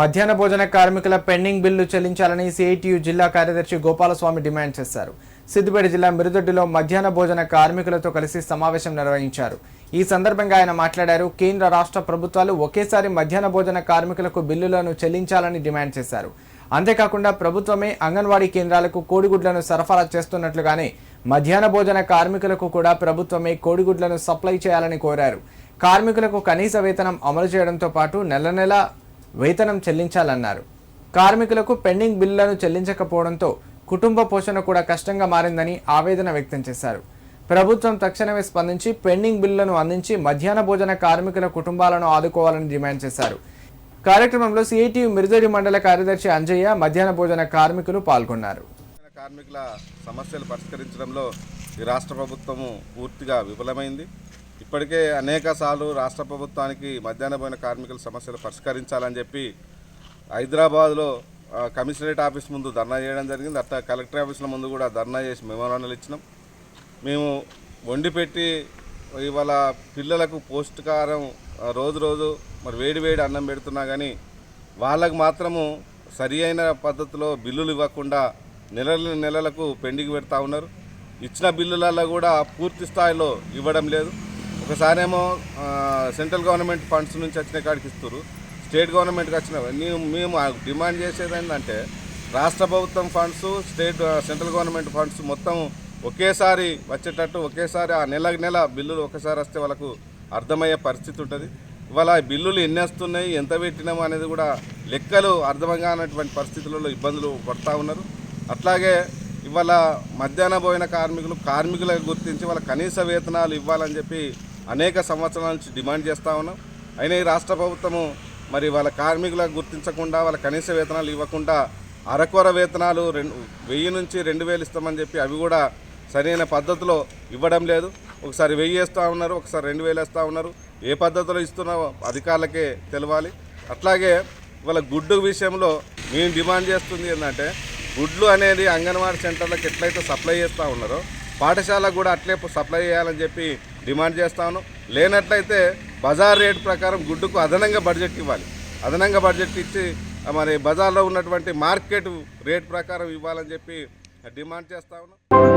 మధ్యాహ్న భోజన కార్మికుల పెండింగ్ బిల్లు చెల్లించాలని సిఐటియు జిల్లా కార్యదర్శి గోపాలస్వామి డిమాండ్ చేశారు. సిద్దిపేట జిల్లా మిరుదొడ్డిలో మధ్యాహ్న భోజన కార్మికులతో కలిసి సమావేశం నిర్వహించారు. ఈ సందర్భంగా ఆయన మాట్లాడారు. కేంద్ర రాష్ట్ర ప్రభుత్వాలు ఒకేసారి మధ్యాహ్న భోజన కార్మికులకు బిల్లులను చెల్లించాలని డిమాండ్ చేశారు. అంతేకాకుండా ప్రభుత్వమే అంగన్వాడీ కేంద్రాలకు కోడిగుడ్లను సరఫరా చేస్తున్నట్లుగానే మధ్యాహ్న భోజన కార్మికులకు కూడా ప్రభుత్వమే కోడిగుడ్లను సప్లై చేయాలని కోరారు. కార్మికులకు కనీస వేతనం అమలు చేయడంతో పాటు నెల నెల వేతనం చెల్లించాలన్నారు. కార్మికులకు పెండింగ్ బిల్లులను చెల్లించకపోవడంతో కుటుంబ పోషణ కూడా కష్టంగా మారిందని ఆవేదన వ్యక్తం చేశారు. ప్రభుత్వం తక్షణమే స్పందించి పెండింగ్ బిల్లులను అందించి మధ్యాహ్న భోజన కార్మికుల కుటుంబాలను ఆదుకోవాలని డిమాండ్ చేశారు. కార్యక్రమంలో సిఐటియు మిర్జడి మండల కార్యదర్శి అంజయ్య మధ్యాహ్న భోజన కార్మికులు పాల్గొన్నారు. కార్మికుల సమస్యలు పరిష్కరించడంలో ఈ రాష్ట్ర ప్రభుత్వము పూర్తిగా విఫలమైంది. ఇప్పటికే అనేక సార్లు రాష్ట్ర ప్రభుత్వానికి మధ్యాహ్న భోజన కార్మికుల సమస్యలు పరిష్కరించాలని చెప్పి హైదరాబాద్లో కమిషనరేట్ ఆఫీస్ ముందు ధర్నా చేయడం జరిగింది. అట్లా కలెక్టర్ ఆఫీసుల ముందు కూడా ధర్నా చేసి మెమోరాండాలు ఇచ్చినాం. మేము వండి పెట్టి ఇవాళ పిల్లలకు పౌష్టికారం రోజు రోజు మరి వేడి వేడి అన్నం పెడుతున్నా కానీ వాళ్ళకు మాత్రము సరి అయిన పద్ధతిలో బిల్లులు ఇవ్వకుండా నెలల నెలలకు పెండింగ్ పెడతా ఉన్నారు. ఇచ్చిన బిల్లులలో కూడా పూర్తి స్థాయిలో ఇవ్వడం లేదు. ఒకసారేమో ఏమో సెంట్రల్ గవర్నమెంట్ ఫండ్స్ నుంచి వచ్చిన కాడికి ఇస్తారు స్టేట్ గవర్నమెంట్కి వచ్చిన మేము డిమాండ్ చేసేది ఏంటంటే రాష్ట్ర ప్రభుత్వం funds state central government funds మొత్తం ఒకేసారి వచ్చేటట్టు ఒకేసారి ఆ నెల నెల బిల్లులు ఒకసారి వస్తే వాళ్ళకు అర్థమయ్యే పరిస్థితి ఉంటుంది. ఇవాళ బిల్లులు ఎన్ని వస్తున్నాయి ఎంత పెట్టినాము అనేది కూడా లెక్కలు అర్థం కానటువంటి పరిస్థితులలో ఇబ్బందులు పడతా ఉన్నారు. అట్లాగే ఇవాళ మధ్యాహ్న పోయిన కార్మికులు కార్మికులకు గుర్తించి వాళ్ళ కనీస వేతనాలు ఇవ్వాలని చెప్పి అనేక సంవత్సరాల నుంచి డిమాండ్ చేస్తూ ఉన్నాం. అయినా ఈ రాష్ట్ర ప్రభుత్వము మరి వాళ్ళ కార్మికులకు గుర్తించకుండా వాళ్ళ కనీస వేతనాలు ఇవ్వకుండా అరకొర వేతనాలు రెండు వెయ్యి నుంచి రెండు వేలు ఇస్తామని చెప్పి అవి కూడా సరైన పద్ధతిలో ఇవ్వడం లేదు. ఒకసారి వెయ్యి వేస్తూ ఉన్నారు ఒకసారి రెండు వేలు వేస్తూ ఉన్నారు. ఏ పద్ధతిలో ఇస్తున్నారో అధికారులకే తెలవాలి. అట్లాగే వాళ్ళ గుడ్డు విషయంలో మేము డిమాండ్ చేస్తుంది ఏంటంటే గుడ్లు అనేది అంగన్వాడీ సెంటర్లకు ఎట్లయితే సప్లై చేస్తూ ఉన్నారో పాఠశాలకు కూడా అట్లే సప్లై చేయాలని చెప్పి డిమాండ్ చేస్తాను. లేనట్లయితే బజార్ రేట్ ప్రకారం గుడ్డుకు అదనంగా బడ్జెట్ ఇవ్వాలి. అదనంగా బడ్జెట్ ఇచ్చి మరి బజార్లో ఉన్నటువంటి మార్కెట్ రేట్ ప్రకారం ఇవ్వాలని చెప్పి డిమాండ్ చేస్తా ఉన్నాం.